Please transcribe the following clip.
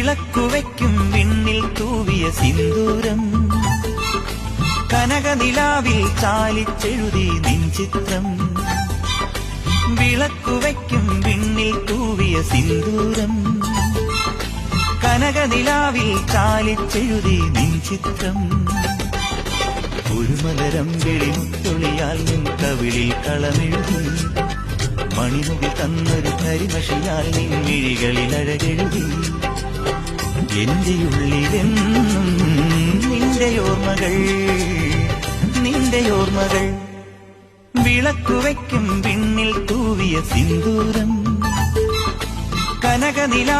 വിളക്കുവയ്ക്കും വിണ്ണിൽ തൂവിയ സിന്ദൂരം. കനകനിലാവിൽ ചാലിച്ചെഴുതി നിൻ ചിത്രം വിളക്കുവയ്ക്കും വിണ്ണിൽ തൂവിയ സിന്ദൂരം. കനകനിലാവിൽ ചാലിച്ചെഴുതി നിൻ ചിത്രം ഒരു മലരം വെളിമുത്തൊളിയാൽ നിൻ കവിളിൽ കളമെഴുതി. മണിമുടി തന്നൊരു കരിമഷിയാൽ നിൻ മിഴികളിൽ അഴകെഴുതി. എന്റെ ഉള്ളിലെന്നും നിന്റെ ഓർമ്മകൾ നിന്റെ ഓർമ്മകൾ വിളക്കുവയ്ക്കും പിന്നിൽ തൂവിയ സിന്ദൂരം. കനകനില